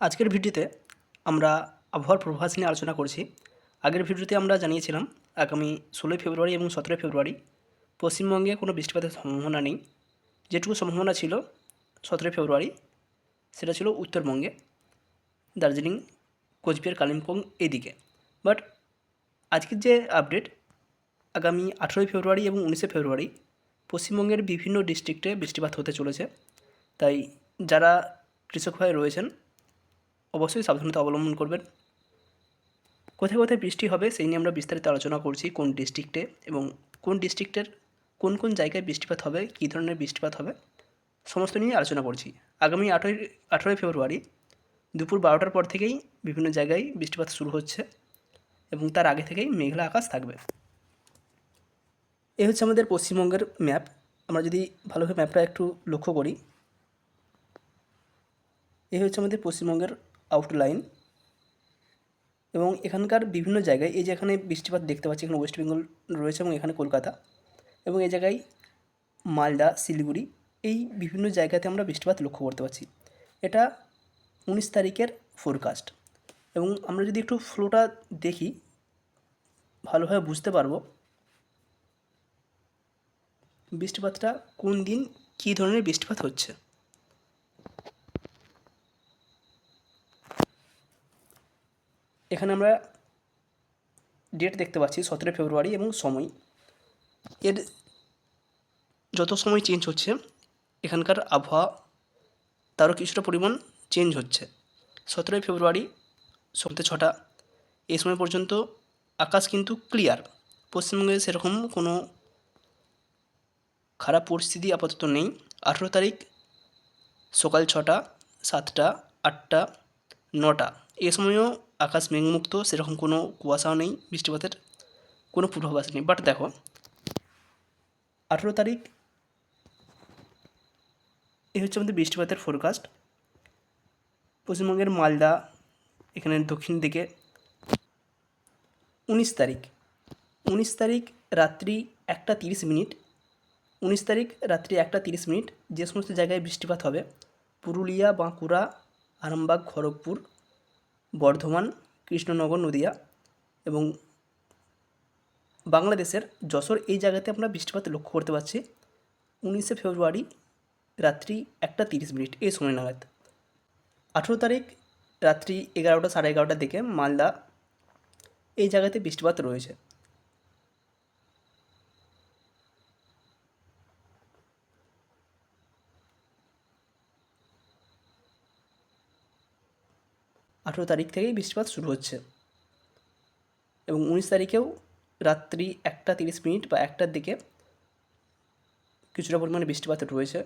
আজকের ভিডিওতে আমরা আবহাওয়ার পূর্বাভাস নিয়ে আলোচনা করছি। আগের ভিডিওতে আমরা জানিয়েছিলাম আগামী ষোলোই ফেব্রুয়ারি এবং সতেরোই ফেব্রুয়ারি পশ্চিমবঙ্গে কোনো বৃষ্টিপাতের সম্ভাবনা নেই। যেটুকু সম্ভাবনা ছিল সতেরোই ফেব্রুয়ারি, সেটা ছিল উত্তরবঙ্গে, দার্জিলিং, কোচবিহার, কালিম্পং এদিকে। বাট আজকের যে আপডেট, আগামী আঠেরোই ফেব্রুয়ারি এবং উনিশে ফেব্রুয়ারি পশ্চিমবঙ্গের বিভিন্ন ডিস্ট্রিক্টে বৃষ্টিপাত হতে চলেছে। তাই যারা কৃষক ভাই রয়েছেন অবশ্যই সাবধানতা অবলম্বন করবেন। কোথায় কোথায় বৃষ্টি হবে সেই নিয়ে আমরা বিস্তারিত আলোচনা করছি কোন ডিস্ট্রিক্টে এবং কোন ডিস্ট্রিক্টের কোন কোন জায়গায় বৃষ্টিপাত হবে, কী ধরনের বৃষ্টিপাত হবে, সমস্ত নিয়ে আলোচনা করছি। আগামী আঠেরোই আঠেরোই ফেব্রুয়ারি দুপুর বারোটার পর থেকেই বিভিন্ন জায়গায় বৃষ্টিপাত শুরু হচ্ছে এবং তার আগে থেকেই মেঘলা আকাশ থাকবে। এই হচ্ছে আমাদের পশ্চিমবঙ্গের ম্যাপ আমরা যদি ভালোভাবে ম্যাপটা একটু লক্ষ্য করি এই হচ্ছে আমাদের পশ্চিমবঙ্গের আউটলাইন এবং এখানকার বিভিন্ন জায়গায়, এই যে এখানে বৃষ্টিপাত দেখতে পাচ্ছি, এখানে ওয়েস্ট বেঙ্গল রয়েছে এবং এখানে কলকাতা এবং এই জায়গায় মালদা, শিলিগুড়ি, এই বিভিন্ন জায়গাতে আমরা বৃষ্টিপাত লক্ষ্য করতে পারছি। এটা উনিশ তারিখের ফোরকাস্ট এবং আমরা যদি একটু ফ্লোটা দেখি, ভালোভাবে বুঝতে পারব বৃষ্টিপাতটা কোন দিন কী ধরনের বৃষ্টিপাত হচ্ছে। এখানে আমরা ডেট দেখতে পাচ্ছি সতেরোই ফেব্রুয়ারি এবং সময়। এর যত সময় চেঞ্জ হচ্ছে, এখানকার আবহাওয়া তারও কিছুটা পরিমাণ চেঞ্জ হচ্ছে। সতেরোই ফেব্রুয়ারি সন্ধ্যে ছটা, এই সময় পর্যন্ত আকাশ কিন্তু ক্লিয়ার পশ্চিমবঙ্গে সেরকম কোনো খারাপ পরিস্থিতি আপাতত নেই। আঠেরো তারিখ সকাল ছটা, সাতটা, আটটা, নটা, এ সময়ও আকাশ মেঘমুক্ত, সেরকম কোনো কুয়াশাও নেই, বৃষ্টিপাতের কোনো পূর্বাভাস নেই। বাট দেখো, আঠেরো তারিখ এই হচ্ছে আমাদের বৃষ্টিপাতের ফোরকাস্ট পশ্চিমবঙ্গের মালদা, এখানে দক্ষিণ দিকে। উনিশ তারিখ উনিশ তারিখ রাত্রি একটা তিরিশ মিনিট। উনিশ তারিখ রাত্রি একটা তিরিশ মিনিট, যে সমস্ত জায়গায় বৃষ্টিপাত হবে, পুরুলিয়া, বাঁকুড়া, আরামবাগ, খড়গপুর। বর্ধমান, কৃষ্ণনগর, নদিয়া এবং বাংলাদেশের যশোর এই জায়গাতে আমরা বৃষ্টিপাত লক্ষ্য করতে পারছি। উনিশে ফেব্রুয়ারি রাত্রি একটা তিরিশ মিনিট এই সময় নাগাদ। আঠেরো তারিখ রাত্রি এগারোটা সাড়ে এগারোটার দিকে মালদা এই জায়গাতে বৃষ্টিপাত রয়েছে। আঠেরো তারিখ থেকেই বৃষ্টিপাত শুরু হচ্ছে। এবং উনিশ তারিখেও রাত্রি একটা তিরিশ মিনিট বা একটার দিকে কিছুটা পরিমাণে বৃষ্টিপাত রয়েছে।